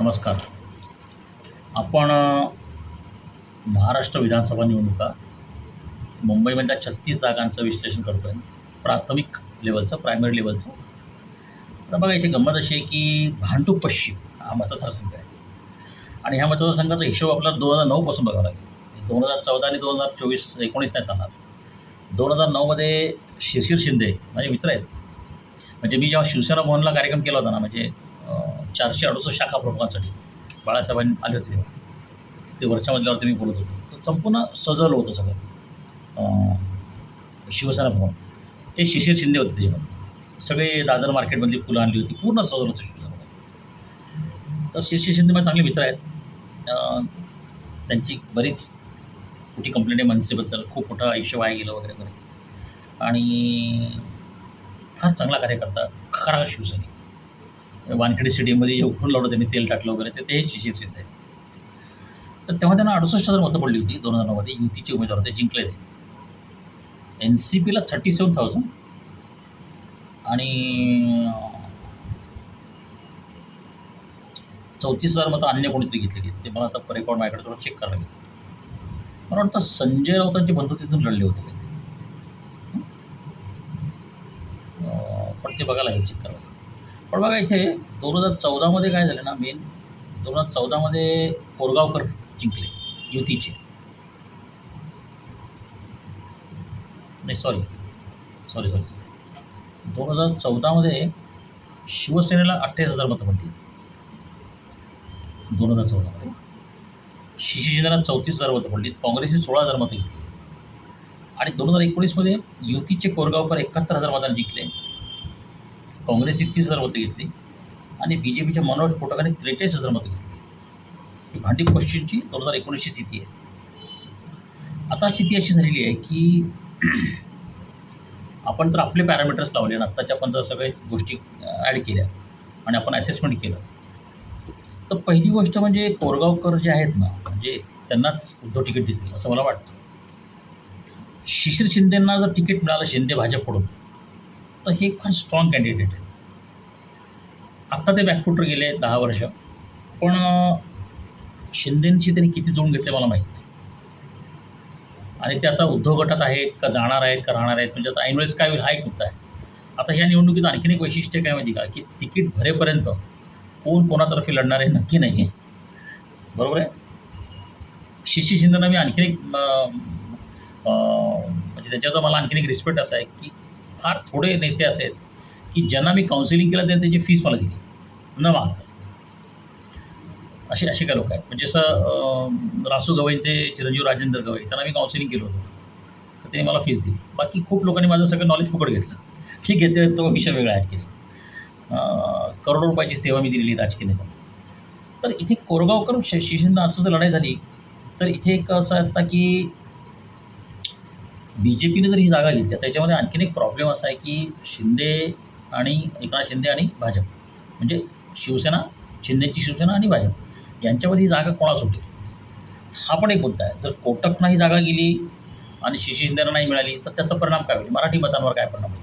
नमस्कार. आपण महाराष्ट्र विधानसभा निवडणुका मुंबईमधल्या छत्तीस जागांचं विश्लेषण करतो आहे प्राथमिक लेवलचं प्रायमरी लेवलचं तर बघा इथे गंमत अशी आहे की भांडूप पश्चिम हा मतदारसंघ आहे. आणि ह्या मतदारसंघाचा हिशोब आपल्याला दोन हजार नऊपासून बघावा लागेल. दोन हजार चौदा आणि दोन हजार चोवीस एकोणीस नाही चालणार. दोन हजार नऊमध्ये शिशिर शिंदे माझे मित्र आहेत. म्हणजे मी जेव्हा शिवसेना भवनला कार्यक्रम केला होता ना म्हणजे चारशे अडुसष्ट शाखा प्रमुखांसाठी बाळासाहेबांनी आले होते. तेव्हा ते वरच्या मजल्यावरती मी बोलत होतो. तर संपूर्ण सजवलं होतं सगळं. शिवसेना भवन. ते शिशिर शिंदे होते त्याच्यामध्ये. सगळे दादर मार्केटमधली फुलं आणली होती. पूर्ण सजवलं होतं शिवसेना तर शिशिर शिंदे माझे चांगले मित्र आहेत. त्यांची बरीच मोठी कंप्लेंट आहे मनसेबद्दल. खूप मोठं आयुष्य वाया गेलं वगैरे वगैरे. आणि फार चांगला कार्यकर्ता खरा शिवसैनिक. वानखेडे स्टेडियममध्ये उठून लावलं त्यांनी तेल टाकलं वगैरे ते तेही शिशिर आहे. तर तेव्हा त्यांना अडुसष्ट हजार मतं पडली होती दोन हजार नऊमध्ये. युतीचे उमेदवार होते जिंकले ते. एन सी पीला थर्टी सेवन थाउजंड आणि चौतीस हजार मतं अन्य कोणीतरी घेतलेली आहेत. ते मला आता रेकॉर्ड माझ्याकडे थोडं चेक करायला लागेल. मला वाटतं संजय राऊतांचे बंधू तिथून लढले होते पण ते बघायला हे चेक करायला. पण बघा इथे दोन हजार चौदामध्ये काय झालं ना मेन दोन हजार चौदामध्ये कोरगावकर जिंकले युतीचे. नाही सॉरी सॉरी सॉरी दोन हजार चौदामध्ये शिवसेनेला अठ्ठावीस हजार मतं पडली. दोन हजार चौदामध्ये. शिशी चौतीस हजार मतं पडली. काँग्रेसने सोळा हजार मतं घेतली. आणि दोन हजार एकोणीसमध्ये युतीचे कोरगावकर एकाहत्तर हजार मतांनी जिंकले. काँग्रेसने तीस हजार मतं घेतली आणि बी जे पीच्या मनोज कोटकाने त्रेचाळीस हजार मतं घेतली. ही भांडी पश्चिमची दोन हजार एकोणीसची स्थिती आहे. आता स्थिती अशी झालेली आहे की आपण तर आपले पॅरामीटर्स लावले आणि आत्ताच्या आपण जर सगळ्या गोष्टी ॲड केल्या आणि आपण असेसमेंट केलं. तर पहिली गोष्ट म्हणजे कोरगावकर जे आहेत ना म्हणजे त्यांनाच उद्धव तिकीट देतील असं मला वाटतं. शिशिर शिंदेंना जर तिकीट मिळालं शिंदे भाजपकडून तर हे फार स्ट्रॉंग कॅन्डिडेट आहे. आत्ता ते बॅकफुटर गेले दहा वर्ष. पण शिंदेंची त्यांनी किती जोडून घेतले मला माहीत नाही. आणि ते आता उद्धव गटात आहेत का जाणार आहेत का राहणार आहेत म्हणजे आता ऐनवेळेस काय होईल हा एक मुद्दा आहे. आता ह्या निवडणुकीत आणखीन एक वैशिष्ट्य काय माहिती का? की तिकीट भरेपर्यंत कोण कोणातर्फे लढणार आहे नक्की नाही आहे बरोबर आहे? शिशी शिंदेना मी आणखीन एक म्हणजे त्याच्याचा मला आणखीन एक रिस्पेक्ट असा आहे की फार थोडे नेते असे आहेत की ज्यांना मी काउन्सिलिंग केलं त्यांनी त्याची फीस मला दिली. न मागता. असे असे काय लोक आहेत. म्हणजे असं रासू गवईंचे चिरंजीव राजेंद्र गवई त्यांना मी काउन्सिलिंग केलं होतं. तर त्यांनी मला फीस दिली. बाकी खूप लोकांनी माझं सगळं नॉलेज फुकट घेतलं. ठीक आहे ते तो विषय वेगळा ॲड केला. करोडो रुपयाची सेवा मी दिलेली राजकीय नेत्यांना. तर इथे कोरगावकर श शिशिंदा असं जर लढाई झाली तर इथे एक असं आता की बी जे पीने जर ही जागा घेतल्या त्याच्यामध्ये आणखीन एक प्रॉब्लेम असा आहे की शिंदे आणि एकनाथ शिंदे आणि भाजप. म्हणजे शिवसेना शिंदेची शिवसेना आणि भाजप. यांच्यामध्ये ही जागा कोणा सुटेल हा पण एक मुद्दा आहे. जर कोटकना ही जागा गेली आणि शिशी शिंदेना नाही मिळाली तर त्याचा परिणाम काय होईल? मराठी मतांवर काय परिणाम होईल?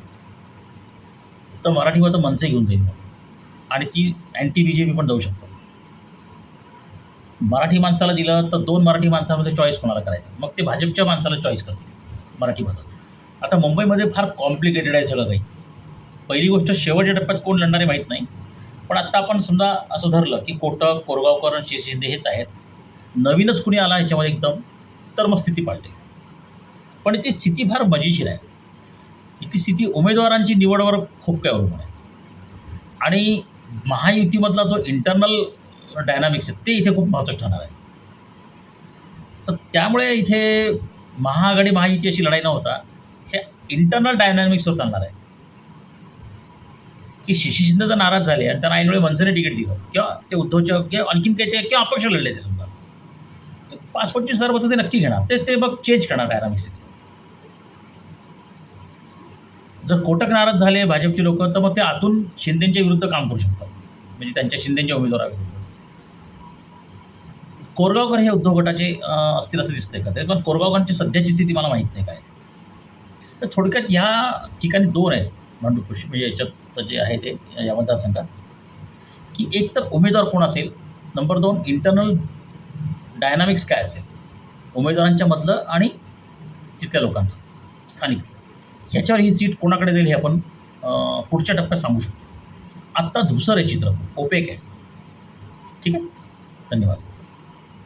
तर मराठी मतं मनसे घेऊन जाईल. मग आणि ती अँटी बी जे पी पण जाऊ शकतात. मराठी माणसाला दिलं तर दोन मराठी माणसामध्ये चॉईस कोणाला करायचं? मग ते भाजपच्या माणसाला चॉईस करतील. मराठी मतात आता मुंबईमध्ये फार कॉम्प्लिकेटेड आहे सगळं काही. पहिली गोष्ट शेवटच्या टप्प्यात कोण लढणार आहे माहीत नाही. पण आत्ता आपण समजा असं धरलं की कोटक कोरगावकर आणि शिर शिंदे हेच आहेत. नवीनच कुणी आला ह्याच्यामध्ये एकदम तर मग स्थिती पाळते पण ती स्थिती फार मजेशीर आहे. ती स्थिती उमेदवारांची निवडवर खूप काय अवलंबून आहे. आणि महायुतीमधला जो इंटरनल डायनामिक्स आहे ते इथे खूप महत्त्वाचं ठरणार आहे. तर त्यामुळे इथे महाआघाडी महायुतीची लढाई न होता हे इंटरनल डायनॅमिक्सवर चालणार आहे. की शिशी शिंदे जर नाराज झाले आणि त्यांना ऐनवेळी मनसेने तिकीट दिलं किंवा ते उद्धवच्या किंवा आणखीन काही ते किंवा अपक्ष लढले ते समजा. तर पाच पंचवीस हजार ते नक्की घेणार. ते ते मग चेंज करणार डायनामिक्स इथे जर कोटक नाराज झाले भाजपचे लोक तर मग ते आतून शिंदेच्या विरुद्ध काम करू शकतात. म्हणजे त्यांच्या शिंदेच्या उमेदवाराविरुद्ध. कोरगावकर हे उद्धव गटाचे असतील असं दिसतंय का? तरी पण कोरगावकरांची सध्याची स्थिती मला माहीत नाही काय. तर थोडक्यात ह्या ठिकाणी दोन आहेत मांडू कृषी म्हणजे याच्यात जे आहे ते या मतदारसंघात. की एक तर उमेदवार कोण असेल? नंबर दोन इंटरनल डायनामिक्स काय असेल? उमेदवारांच्या मधलं आणि तिथल्या लोकांचं स्थानिक. ह्याच्यावर ही सीट कोणाकडे जाईल हे आपण पुढच्या टप्प्यात सांगू शकतो. आत्ता धुसर आहे चित्र ओपेक आहे. ठीक आहे? धन्यवाद.